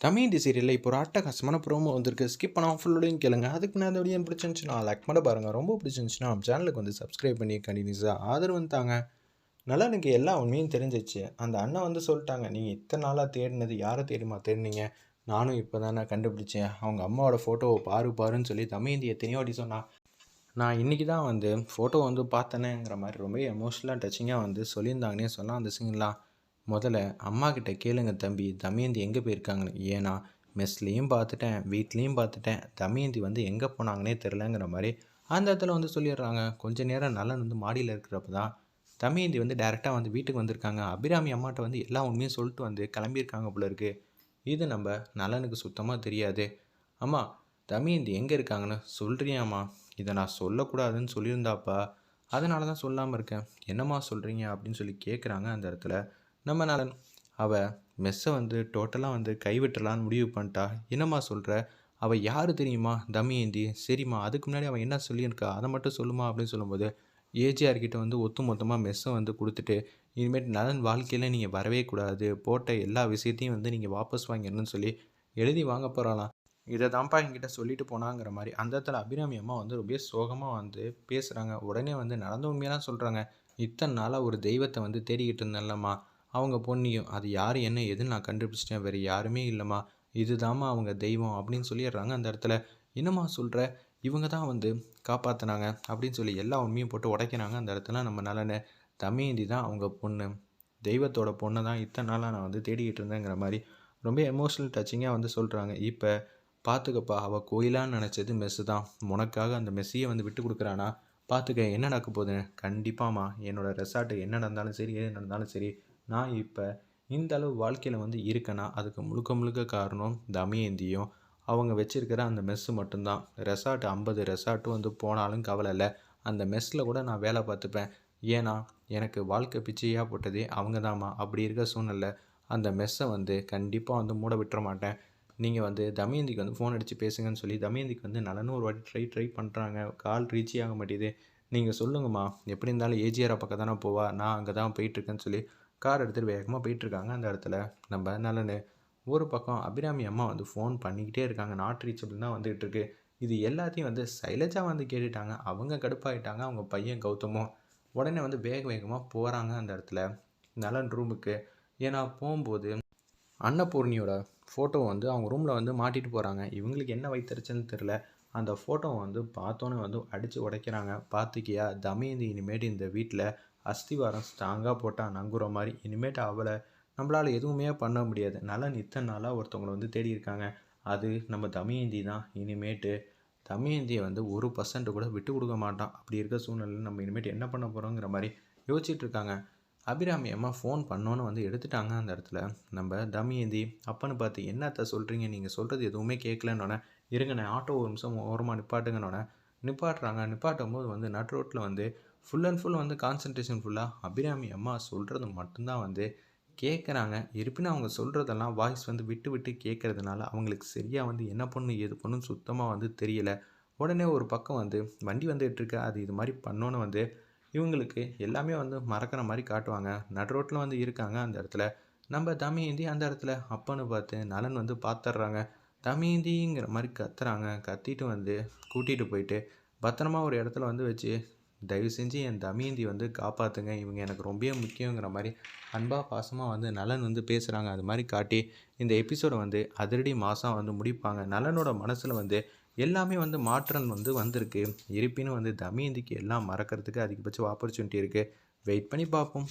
தமிழ் இந்தி சீரியலில் இப்போ ஒரு அட்டகாசமான ப்ரோமோ வந்திருக்கு. ஸ்கிப் பண்ணால் ஃபுல்லோடையும் கேளுங்க. அதுக்கு நான் அந்த வீடியோ பிடிச்சிருந்துச்சுன்னா லைக் பண்ண பாருங்கள் ரொம்ப பிடிச்சிருந்துச்சுன்னா நம்ம சேனலுக்கு வந்து சப்ஸ்கிரைப் பண்ணி கண்டினியூஸாக ஆதரவு வந்துட்டாங்க நல்லா எனக்கு எல்லா உண்மையும் தெரிஞ்சிச்சு. அந்த அண்ணன் வந்து சொல்லிட்டாங்க நீங்கள் இத்தனை நாளாக தேடினது யாரை தேடிமா? தேடினீங்க. நானும் இப்போ தானே கண்டுபிடிச்சேன். அவங்க அம்மாவோட ஃபோட்டோவை பாரு பாருன்னு சொல்லி தமிழ் எத்தனையோ வாட்டி சொன்னா நான் இன்றைக்கி தான் வந்து ஃபோட்டோ வந்து பார்த்தேனேங்கிற மாதிரி ரொம்ப எமோஷ்னலாக டச்சிங்காக வந்து சொல்லியிருந்தாங்கன்னே சொல்லலாம் அந்த சீன்லாம் முதல்ல அம்மா கிட்ட கேளுங்க தம்பி. தமயந்தி எங்கே போயிருக்காங்கன்னு. ஏன்னா மெஸ்லேயும் பார்த்துட்டேன் வீட்லேயும் பார்த்துட்டேன். தமயந்தி வந்து எங்கே போனாங்கன்னே தெரிலங்கிற மாதிரி அந்த இடத்துல வந்து சொல்லிடுறாங்க. கொஞ்ச நேரம் நலன் வந்து மாடியில் இருக்கிறப்ப தான் தமயந்தி வந்து டேரெக்டாக வந்து வீட்டுக்கு வந்திருக்காங்க. அபிராமி அம்மாட்ட வந்து எல்லா உண்மையும் சொல்லிட்டு வந்து கிளம்பியிருக்காங்க போல இருக்குது இது நம்ம நலனுக்கு சுத்தமாக தெரியாது. அம்மா தமயந்தி எங்கே இருக்காங்கன்னு சொல்கிறியாம்மா இதை நான் சொல்லக்கூடாதுன்னு சொல்லியிருந்தாப்பா. அதனால தான் சொல்லாமல் இருக்கேன். என்னம்மா சொல்கிறீங்க அப்படின்னு சொல்லி கேட்குறாங்க அந்த இடத்துல. நம்ம நலன். அவள் மெஸ்ஸை வந்து டோட்டலாக வந்து கைவிட்டலான்னு முடிவு பண்ணிட்டா. என்னம்மா சொல்கிற அவள் யார் தெரியுமா? தமயந்தி சரிம்மா அதுக்கு முன்னாடி அவன் என்ன சொல்லியிருக்கா? அதை மட்டும் சொல்லுமா அப்படின்னு சொல்லும்போது ஏஜிஆர்கிட்ட வந்து ஒத்து மொத்தமாக மெஸ்ஸை வந்து கொடுத்துட்டு இனிமேட்டு நலன் வாழ்க்கையில் நீங்கள் வரவே கூடாது. போட்ட எல்லா விஷயத்தையும் வந்து நீங்கள் வாபஸ் வாங்கிடணும்னு சொல்லி எழுதி வாங்க போகிறாளாம் இதை தான்ப்பா என்கிட்ட சொல்லிட்டு போனாங்கிற மாதிரி அந்த இடத்துல அபிராமி அம்மா வந்து ரொம்ப சோகமாக வந்து பேசுகிறாங்க உடனே வந்து நடந்த உண்மையெல்லாம் சொல்கிறாங்க இத்தனை நாளாக ஒரு தெய்வத்தை வந்து தேடிக்கிட்டு இருந்தேன்லம்மா. அவங்க பொண்ணியும் அது யார் என்ன எதுன்னு நான் கண்டுபிடிச்சிட்டேன். வேறு யாருமே இல்லைம்மா. இதுதாம்மா அவங்க தெய்வம் அப்படின்னு சொல்லிடுறாங்க அந்த இடத்துல. என்னம்மா சொல்கிற இவங்க தான் வந்து காப்பாற்றினாங்க அப்படின்னு சொல்லி எல்லா உண்மையும் போட்டு உடைக்கிறாங்க அந்த இடத்துல நம்ம நலனை தமிந்தி தான் அவங்க பொண்ணு. தெய்வத்தோட பொண்ணை தான் இத்தனை நாளாக நான் வந்து தேடிக்கிட்டு இருந்தேங்கிற மாதிரி ரொம்ப எமோஷ்னல் டச்சிங்காக வந்து சொல்கிறாங்க இப்போ பார்த்துக்கப்பா அவள் கோயிலான்னு நினச்சது மெஸ்ஸு தான். உனக்காக அந்த மெஸ்ஸையே வந்து விட்டு கொடுக்குறானா? பார்த்துக்க என்ன நடக்க போகுதுன்னு? கண்டிப்பாம்மா. என்னோடய ரெசார்ட்டு என்ன நடந்தாலும் சரி எது நடந்தாலும் சரி நான் இப்போ இந்த அளவு வாழ்க்கையில் வந்து இருக்கேன்னா அதுக்கு முழுக்க முழுக்க காரணம் தமயந்தியும் அவங்க வச்சுருக்கிற அந்த மெஸ்ஸு மட்டும்தான். ரெசார்ட் ஐம்பது ரெசார்ட்டும் வந்து போனாலும் கவலை இல்லை. அந்த மெஸ்ஸில் கூட நான் வேலை பார்த்துப்பேன். ஏன்னா எனக்கு வாழ்க்கை பிச்சையாக போட்டதே அவங்க தாம்மா அப்படி இருக்க சூழ்நிலை அந்த மெஸ்ஸை வந்து கண்டிப்பாக வந்து மூட விட்டுற மாட்டேன். நீங்கள் வந்து தமயந்திக்கு வந்து ஃபோன் அடித்து பேசுங்கன்னு சொல்லி தமயந்திக்கு வந்து நலனும் ஒரு வாட்டி ட்ரை ட்ரை பண்ணுறாங்க கால் ரீச் ஆக மாட்டேது. நீங்கள் சொல்லுங்கம்மா எப்படி இருந்தாலும் ஏஜிஆர் பக்கம் தானே போவா? நான் அங்கே தான் போயிட்டுருக்கேன்னு சொல்லி கார் எடுத்துகிட்டு வேகமாக போயிட்டுருக்காங்க அந்த இடத்துல. நம்ம நலனு ஒரு பக்கம் அபிராமி அம்மா வந்து ஃபோன் பண்ணிக்கிட்டே இருக்காங்க. நாட் ரீச்சபிள் தான் வந்துகிட்டு இருக்கு. இது எல்லாத்தையும் வந்து சைலஜாக வந்து கேட்டுட்டாங்க. அவங்க கடுப்பாயிட்டாங்க. அவங்க பையன் கௌதமும் உடனே வந்து வேக வேகமாக போகிறாங்க அந்த இடத்துல. நலன் ரூமுக்கு ஏன்னா போகும்போது அன்னபூர்ணியோட ஃபோட்டோ வந்து அவங்க ரூமில் வந்து மாட்டிட்டு போகிறாங்க இவங்களுக்கு என்ன வைத்தறிச்சல்னு தெரில அந்த ஃபோட்டோவை வந்து பார்த்தோன்னே வந்து அடித்து உடைக்கிறாங்க. பார்த்துக்கியா? தமயந்தி இனிமேட்டு இந்த வீட்டில் அஸ்திவாரம் ஸ்ட்ராங்காக போட்டால் நங்குற மாதிரி இனிமேட்டு அவளை நம்மளால் எதுவுமே பண்ண முடியாது. நல்லா இத்தனை நாளாக ஒருத்தவங்களை வந்து தேடி இருக்காங்க. அது நம்ம தமயந்தி தான். இனிமேட்டு தமயந்தியை வந்து ஒரு பர்சன்ட் கூட விட்டு கொடுக்க மாட்டான். அப்படி இருக்க சூழ்நிலையில் நம்ம இனிமேட்டு என்ன பண்ண போகிறோங்கிற மாதிரி யோசிச்சுட்டு இருக்காங்க. அபிராமி அம்மா ஃபோன் பண்ணோன்னு வந்து எடுத்துட்டாங்க அந்த இடத்துல. நம்ம தமயந்தி அப்பன்னு பார்த்து என்னத்த சொல்கிறீங்க நீங்கள் சொல்கிறது எதுவுமே கேட்கலன்னொன்னே இருங்கண்ணே ஆட்டோ ஒரு நிமிஷம் ஓரமாக நிப்பாட்டுங்கன்னொன்னே நிப்பாட்டுறாங்க. நிப்பாட்டும் போது வந்து நட் ரோட்டில் வந்து ஃபுல் அண்ட் ஃபுல் வந்து கான்சன்ட்ரேஷன் ஃபுல்லாக அபிராமி அம்மா சொல்கிறது மட்டும்தான் வந்து கேட்குறாங்க இருப்பினும் அவங்க சொல்கிறதெல்லாம் வாய்ஸ் வந்து விட்டு விட்டு கேட்குறதுனால அவங்களுக்கு சரியாக வந்து என்ன பண்ணும் ஏது பண்ணுன்னு சுத்தமாக வந்து தெரியலை. உடனே ஒரு பக்கம் வந்து வண்டி வந்துகிட்ருக்கு அது இது மாதிரி பண்ணோன்னு வந்து இவங்களுக்கு எல்லாமே வந்து மறக்கிற மாதிரி காட்டுவாங்க. நடு ரோட்டில் வந்து இருக்காங்க அந்த இடத்துல. நம்ம தமிந்தி அந்த இடத்துல அப்பன்னு பார்த்து நலன் வந்து பார்த்துட்றாங்க தமிந்திங்கிற மாதிரி கத்துறாங்க. கத்திட்டு வந்து கூட்டிகிட்டு போயிட்டு பத்திரமா ஒரு இடத்துல வந்து வச்சு தயவு செஞ்சு என் தமயந்தி வந்து காப்பாற்றுங்க இவங்க எனக்கு ரொம்ப முக்கியங்கிற மாதிரி அன்பாக பாசமாக வந்து நலன் வந்து பேசுகிறாங்க அது மாதிரி காட்டி இந்த எபிசோடை வந்து அதிரடி மாதம் வந்து முடிப்பாங்க. நலனோட மனசில் வந்து எல்லாமே வந்து மாற்றம் வந்து வந்திருக்கு. இருப்பினும் வந்து தமயந்திக்கு எல்லாம் மறக்கிறதுக்கு அதிகபட்ச ஆப்பர்ச்சுனிட்டி இருக்குது வெயிட் பண்ணி பார்ப்போம்.